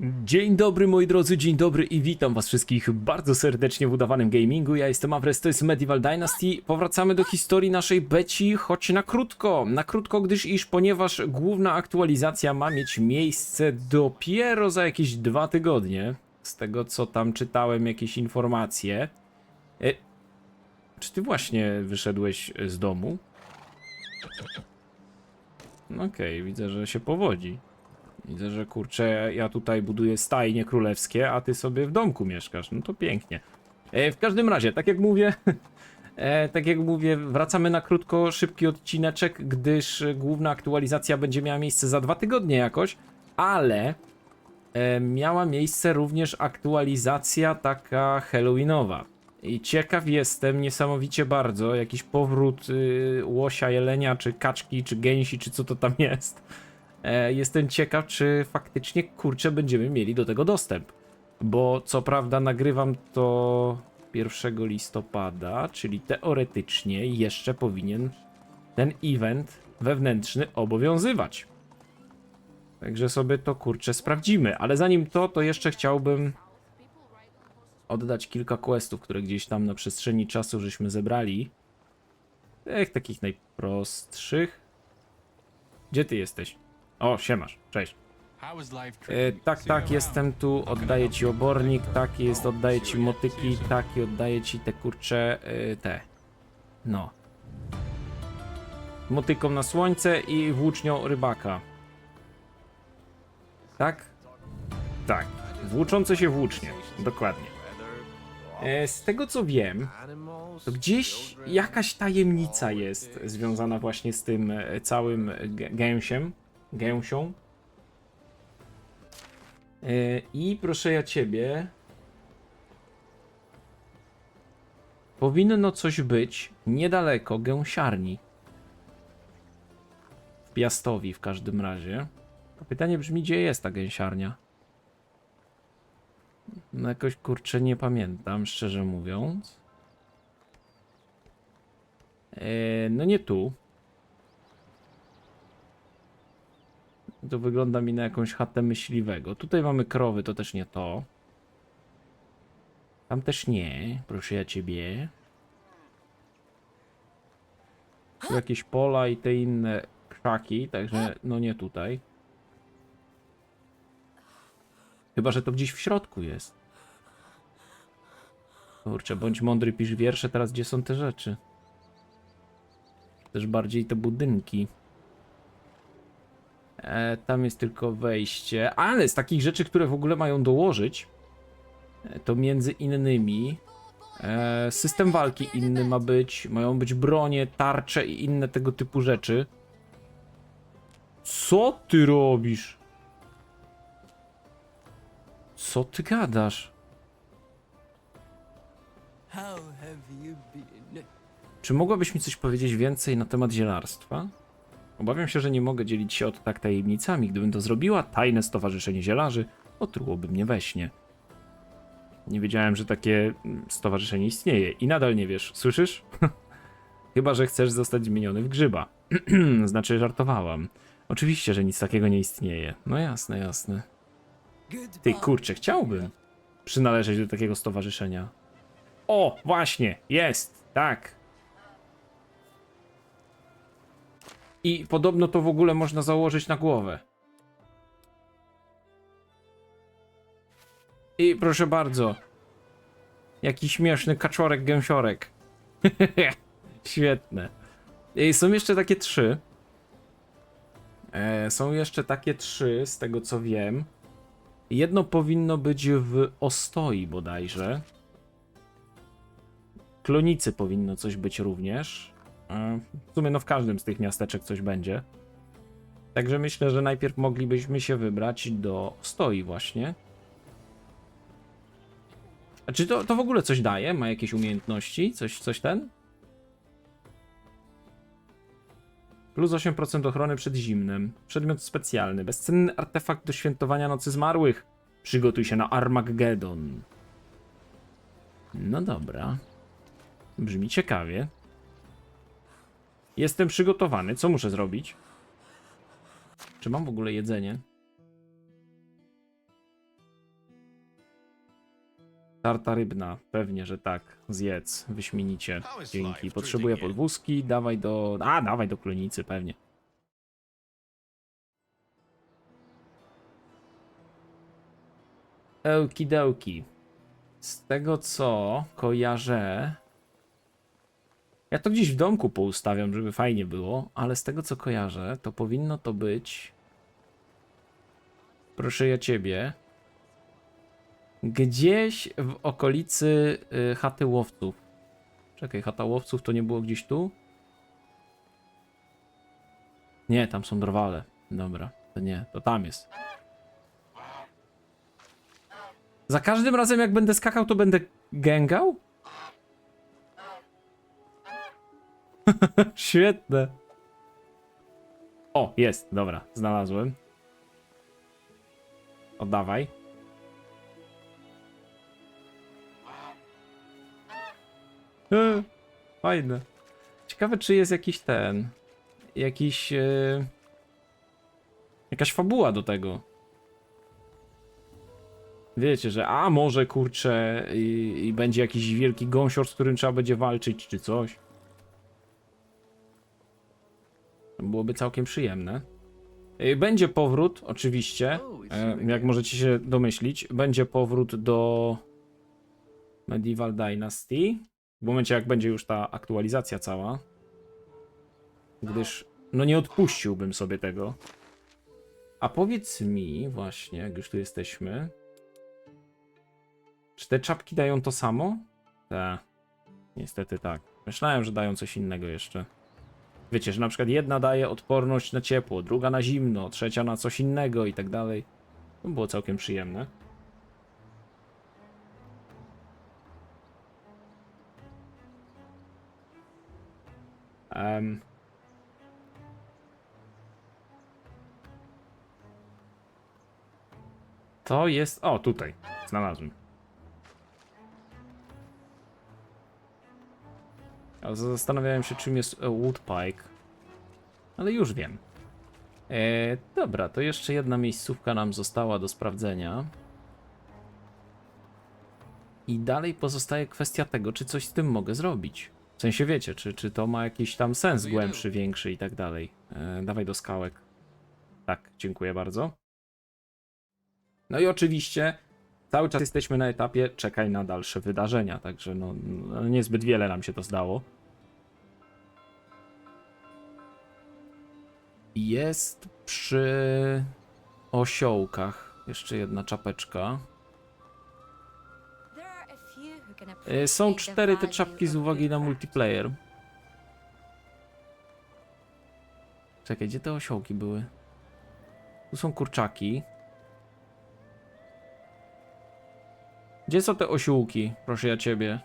Dzień dobry moi drodzy, dzień dobry i witam was wszystkich bardzo serdecznie w udawanym gamingu. Ja jestem Avres, to jest Medieval Dynasty. Powracamy do historii naszej beci, choć na krótko. Na krótko, gdyż iż ponieważ główna aktualizacja ma mieć miejsce dopiero za jakieś dwa tygodnie. Z tego co tam czytałem jakieś informacje. E, czy ty właśnie wyszedłeś z domu? Okej, widzę, że się powodzi. Widzę, że kurczę, ja tutaj buduję stajnie królewskie, a ty sobie w domku mieszkasz. No to pięknie. E, w każdym razie, tak jak mówię, e, tak jak mówię, wracamy na krótko, szybki odcineczek, gdyż główna aktualizacja będzie miała miejsce za dwa tygodnie jakoś, ale e, miała miejsce również aktualizacja taka halloweenowa. I ciekaw jestem niesamowicie bardzo, jakiś powrót y, łosia, jelenia, czy kaczki, czy gęsi, czy co to tam jest. E, jestem ciekaw, czy faktycznie kurczę będziemy mieli do tego dostęp. Bo co prawda nagrywam to 1 listopada, czyli teoretycznie jeszcze powinien ten event wewnętrzny obowiązywać. Także sobie to kurczę sprawdzimy, ale zanim to, to jeszcze chciałbym oddać kilka questów, które gdzieś tam na przestrzeni czasu żeśmy zebrali. Tych takich najprostszych. Gdzie ty jesteś? O, siemasz, cześć. E, tak, tak, jestem tu, oddaję ci obornik, tak jest, oddaję ci motyki, tak i oddaję ci te kurcze, e, te. No. Motyką na słońce i włócznią rybaka. Tak? Tak. Włóczące się włócznie, dokładnie. E, z tego co wiem, to gdzieś jakaś tajemnica jest związana właśnie z tym e, całym gę- gęsiem, gęsią. E, I proszę ja ciebie. Powinno coś być niedaleko gęsiarni. W Piastowi w każdym razie. To pytanie brzmi, gdzie jest ta gęsiarnia? No jakoś kurczę nie pamiętam, szczerze mówiąc. E, no nie tu. To wygląda mi na jakąś chatę myśliwego. Tutaj mamy krowy, to też nie to. Tam też nie, proszę ja ciebie. Tu jakieś pola i te inne krzaki, także no nie tutaj. Chyba, że to gdzieś w środku jest. Kurczę, bądź mądry, pisz wiersze, teraz gdzie są te rzeczy? Też bardziej te budynki. E, tam jest tylko wejście. Ale z takich rzeczy, które w ogóle mają dołożyć, e, to między innymi e, system walki inny ma być, mają być bronie, tarcze i inne tego typu rzeczy. Co ty robisz? Co ty gadasz? Czy mogłabyś mi coś powiedzieć więcej na temat zielarstwa? Obawiam się, że nie mogę dzielić się od tak tajemnicami. Gdybym to zrobiła, tajne stowarzyszenie zielarzy otrułoby mnie we śnie. Nie wiedziałem, że takie mm, stowarzyszenie istnieje i nadal nie wiesz. Słyszysz? Chyba, że chcesz zostać zmieniony w grzyba. znaczy, żartowałam. Oczywiście, że nic takiego nie istnieje. No jasne, jasne. Ty kurczę, chciałbym przynależeć do takiego stowarzyszenia. O, właśnie, jest, tak. I podobno to w ogóle można założyć na głowę. I proszę bardzo. Jaki śmieszny kaczorek gęsiorek. Świetne. I są jeszcze takie trzy. E, są jeszcze takie trzy, z tego co wiem. Jedno powinno być w Ostoi bodajże. Klonicy powinno coś być również. W sumie no w każdym z tych miasteczek coś będzie. Także myślę, że najpierw moglibyśmy się wybrać do Ostoi właśnie. A czy to, to w ogóle coś daje? Ma jakieś umiejętności? Coś, coś ten? Plus 8% ochrony przed zimnem. Przedmiot specjalny. Bezcenny artefakt do świętowania Nocy Zmarłych. Przygotuj się na Armageddon. No dobra. Brzmi ciekawie. Jestem przygotowany. Co muszę zrobić? Czy mam w ogóle jedzenie? Tarta rybna, pewnie, że tak. Zjedz, wyśmienicie. Dzięki. Potrzebuję podwózki, dawaj do... A, dawaj do klonicy, pewnie. Okidoki. Z tego co kojarzę... Ja to gdzieś w domku poustawiam, żeby fajnie było, ale z tego co kojarzę, to powinno to być... Proszę ja ciebie. Gdzieś w okolicy y, chaty łowców. Czekaj, chata łowców to nie było gdzieś tu? Nie, tam są drwale. Dobra, to nie, to tam jest. Za każdym razem jak będę skakał, to będę gęgał? Świetne. O, jest, dobra, znalazłem. Oddawaj. E, Fajne. Ciekawe, czy jest jakiś ten. Jakiś. E, jakaś fabuła do tego. Wiecie, że a może kurczę i, i będzie jakiś wielki gąsior, z którym trzeba będzie walczyć, czy coś. To byłoby całkiem przyjemne. Będzie powrót, oczywiście. E, jak możecie się domyślić, będzie powrót do Medieval Dynasty. W momencie, jak będzie już ta aktualizacja cała. Gdyż, no nie odpuściłbym sobie tego. A powiedz mi, właśnie, jak już tu jesteśmy. Czy te czapki dają to samo? Tak. Niestety tak. Myślałem, że dają coś innego jeszcze. Wiecie, że na przykład jedna daje odporność na ciepło, druga na zimno, trzecia na coś innego i tak dalej. To było całkiem przyjemne. Em. To jest. O, tutaj. Znalazłem. Ale zastanawiałem się, czym jest e, Woodpike. Ale już wiem. E, dobra, to jeszcze jedna miejscówka nam została do sprawdzenia. I dalej pozostaje kwestia tego, czy coś z tym mogę zrobić. W sensie wiecie, czy, czy to ma jakiś tam sens głębszy, większy i tak dalej. E, dawaj do skałek. Tak, dziękuję bardzo. No i oczywiście cały czas jesteśmy na etapie czekaj na dalsze wydarzenia, także no, no niezbyt wiele nam się to zdało. Jest przy osiołkach jeszcze jedna czapeczka. E, Są cztery te czapki z uwagi na multiplayer. Czekaj, gdzie te osiołki były? Tu są kurczaki. Gdzie są te osiółki? Proszę ja ciebie.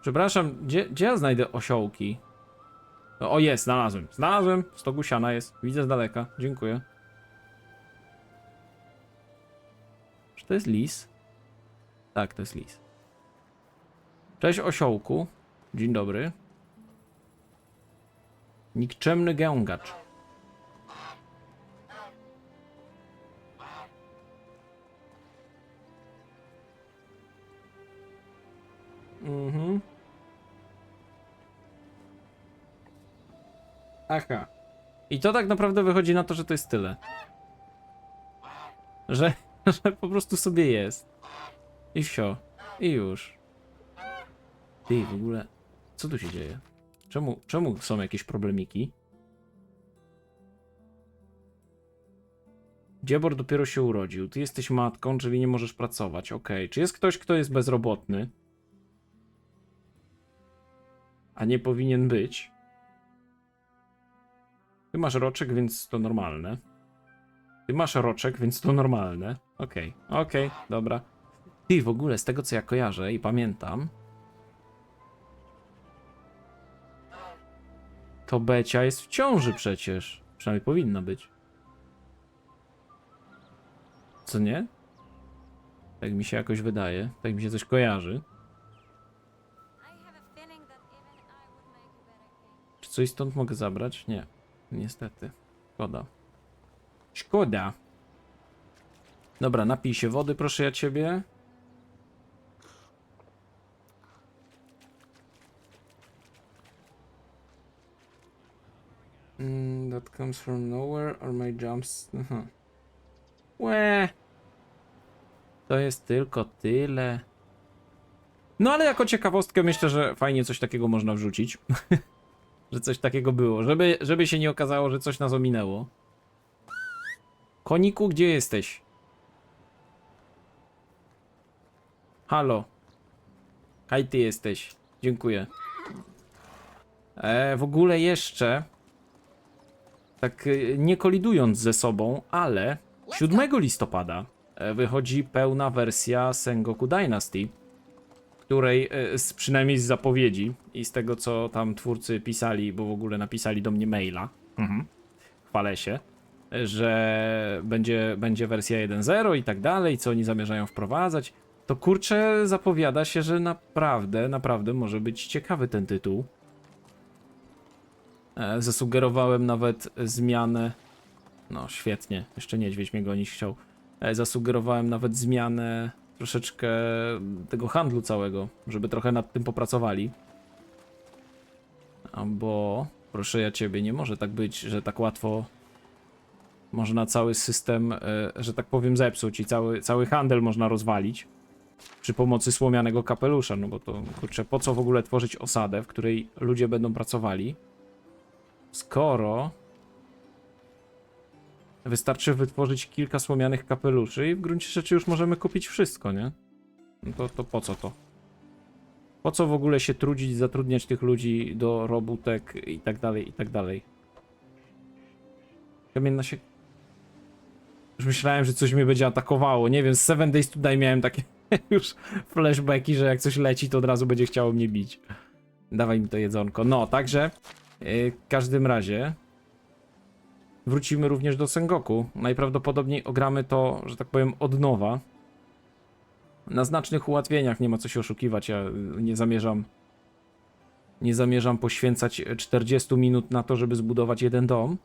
Przepraszam, gdzie, gdzie ja znajdę osiołki? O, o jest, znalazłem. Znalazłem. Stogu siana jest. Widzę z daleka. Dziękuję. Czy to jest lis? Tak, to jest lis. Cześć osiołku. Dzień dobry. Nikczemny gęgacz. Aha. I to tak naprawdę wychodzi na to, że to jest tyle. Że, że po prostu sobie jest. I wsio. I już. Ty, w ogóle. Co tu się dzieje? Czemu, czemu są jakieś problemiki? Dziebor dopiero się urodził. Ty jesteś matką, czyli nie możesz pracować. Okej. Czy jest ktoś, kto jest bezrobotny? A nie powinien być. Ty masz roczek, więc to normalne. Ty masz roczek, więc to normalne. Okej, okej, dobra. Ty w ogóle z tego co ja kojarzę i pamiętam. To Becia jest w ciąży przecież. Przynajmniej powinna być. Co nie? Tak mi się jakoś wydaje. Tak mi się coś kojarzy. Czy coś stąd mogę zabrać? Nie. Niestety. Szkoda. Szkoda. Dobra, napij się wody, proszę ja ciebie. Mm, that comes from nowhere, or my jumps... Aha. Łe. To jest tylko tyle. No ale jako ciekawostkę myślę, że fajnie coś takiego można wrzucić. że coś takiego było, żeby, żeby się nie okazało, że coś nas ominęło. Koniku, gdzie jesteś? Halo. Haj, ty jesteś. Dziękuję. E, w ogóle jeszcze, tak e, nie kolidując ze sobą, ale 7 listopada e, wychodzi pełna wersja Sengoku Dynasty, której e, z, przynajmniej z zapowiedzi i z tego, co tam twórcy pisali, bo w ogóle napisali do mnie maila, mhm. chwalę się, że będzie, będzie wersja 1.0 i tak dalej, co oni zamierzają wprowadzać, to kurczę zapowiada się, że naprawdę, naprawdę może być ciekawy ten tytuł. E, Zasugerowałem nawet zmianę. No, świetnie. Jeszcze niedźwiedź mnie gonić chciał. E, Zasugerowałem nawet zmianę troszeczkę tego handlu całego, żeby trochę nad tym popracowali. Bo, proszę ja ciebie, nie może tak być, że tak łatwo można cały system, e, że tak powiem, zepsuć i cały, cały handel można rozwalić przy pomocy słomianego kapelusza, no bo to, kurczę, po co w ogóle tworzyć osadę, w której ludzie będą pracowali, skoro wystarczy wytworzyć kilka słomianych kapeluszy i w gruncie rzeczy już możemy kupić wszystko, nie? No to, to po co to? Po co w ogóle się trudzić, zatrudniać tych ludzi do robótek i tak dalej, i tak dalej? Kamienna się... Już myślałem, że coś mnie będzie atakowało. Nie wiem, z Seven Days tutaj miałem takie już flashbacki, że jak coś leci, to od razu będzie chciało mnie bić. Dawaj mi to jedzonko. No, także yy, w każdym razie wrócimy również do Sengoku. Najprawdopodobniej ogramy to, że tak powiem, od nowa. Na znacznych ułatwieniach nie ma co się oszukiwać. Ja nie zamierzam nie zamierzam poświęcać 40 minut na to, żeby zbudować jeden dom.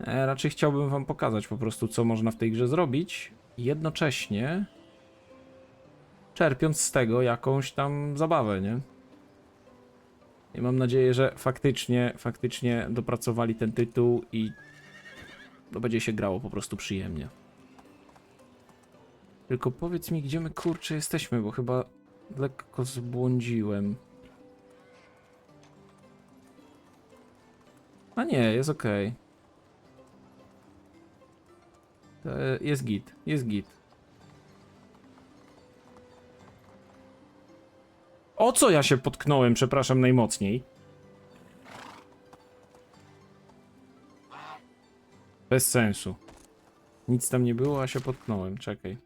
E, raczej chciałbym wam pokazać po prostu, co można w tej grze zrobić. Jednocześnie czerpiąc z tego jakąś tam zabawę, nie? I mam nadzieję, że faktycznie, faktycznie dopracowali ten tytuł i to będzie się grało po prostu przyjemnie. Tylko powiedz mi, gdzie my kurczę jesteśmy, bo chyba lekko zbłądziłem. A nie, jest ok. Jest git, jest git. O co ja się potknąłem, przepraszam najmocniej? Bez sensu. Nic tam nie było, a się potknąłem. Czekaj.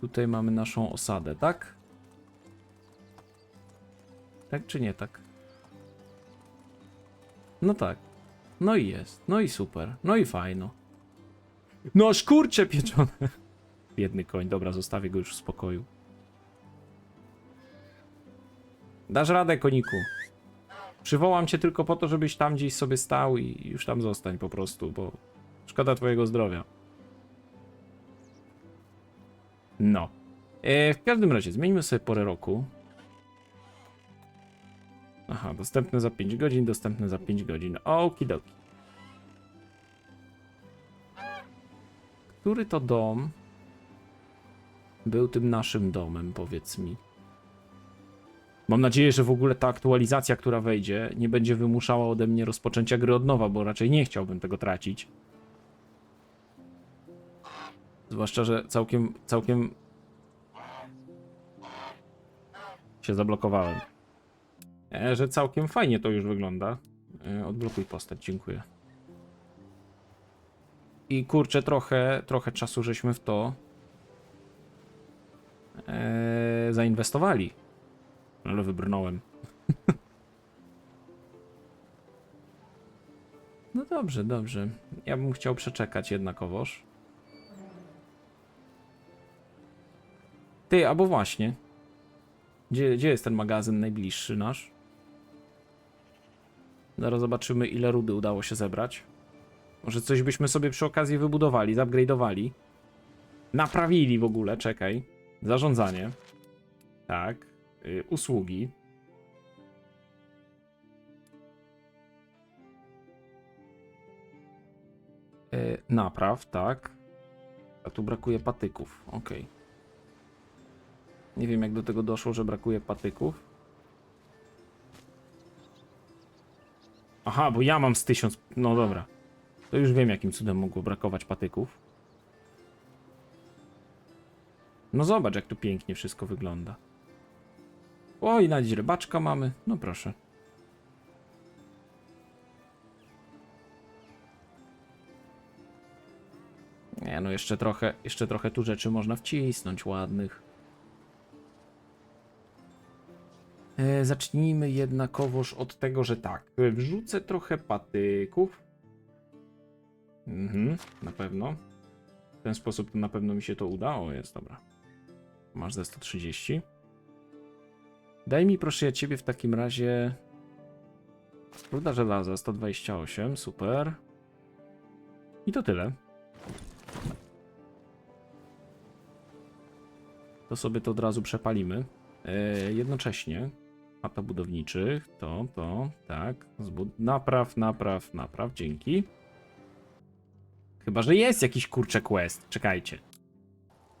Tutaj mamy naszą osadę, tak? Tak czy nie tak? No tak. No i jest. No i super. No i fajno. No aż kurcze pieczone. Biedny koń. Dobra, zostawię go już w spokoju. Dasz radę, koniku. Przywołam cię tylko po to, żebyś tam gdzieś sobie stał i już tam zostań po prostu, bo szkoda twojego zdrowia. No. E, w każdym razie, zmieńmy sobie porę roku. Aha, dostępne za 5 godzin, dostępne za 5 godzin. Okidoki. Który to dom był tym naszym domem, powiedz mi? Mam nadzieję, że w ogóle ta aktualizacja, która wejdzie, nie będzie wymuszała ode mnie rozpoczęcia gry od nowa, bo raczej nie chciałbym tego tracić. Zwłaszcza, że całkiem, całkiem się zablokowałem. E, że całkiem fajnie to już wygląda. E, odblokuj postać, dziękuję. I kurczę, trochę, trochę czasu żeśmy w to e, zainwestowali. Ale wybrnąłem. no dobrze, dobrze. Ja bym chciał przeczekać jednakowoż. Ty, albo właśnie. Gdzie, gdzie jest ten magazyn najbliższy nasz? Zaraz zobaczymy, ile rudy udało się zebrać. Może coś byśmy sobie przy okazji wybudowali, zupgrade'owali. Naprawili w ogóle, czekaj. Zarządzanie. Tak. Y, usługi. Y, napraw, tak. A tu brakuje patyków, okej. Nie wiem jak do tego doszło, że brakuje patyków. Aha, bo ja mam z tysiąc. No dobra. To już wiem, jakim cudem mogło brakować patyków. No zobacz, jak tu pięknie wszystko wygląda. Oj, na dziś rybaczka mamy. No proszę. Nie, no jeszcze trochę, jeszcze trochę tu rzeczy można wcisnąć ładnych. E, zacznijmy jednakowoż od tego, że tak. Wrzucę trochę patyków. Mhm, na pewno. W ten sposób na pewno mi się to uda. O, jest, dobra. Masz ze 130. Daj mi proszę ja ciebie w takim razie... Ruda żelaza 128, super. I to tyle. To sobie to od razu przepalimy. E, jednocześnie mapa budowniczych, to, to, tak. Zbud napraw, napraw, napraw, dzięki. Chyba, że jest jakiś kurczę quest. Czekajcie.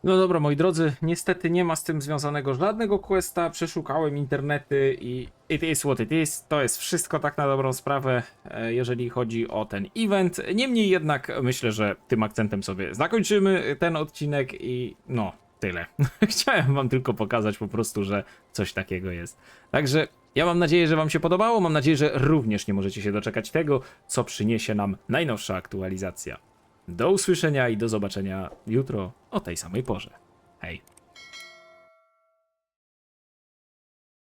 No dobra, moi drodzy, niestety nie ma z tym związanego żadnego questa. Przeszukałem internety i it is what it is. To jest wszystko tak na dobrą sprawę, e, jeżeli chodzi o ten event. Niemniej jednak myślę, że tym akcentem sobie zakończymy ten odcinek i no, tyle. Chciałem wam tylko pokazać po prostu, że coś takiego jest. Także ja mam nadzieję, że wam się podobało. Mam nadzieję, że również nie możecie się doczekać tego, co przyniesie nam najnowsza aktualizacja. Do usłyszenia i do zobaczenia jutro o tej samej porze. Hej.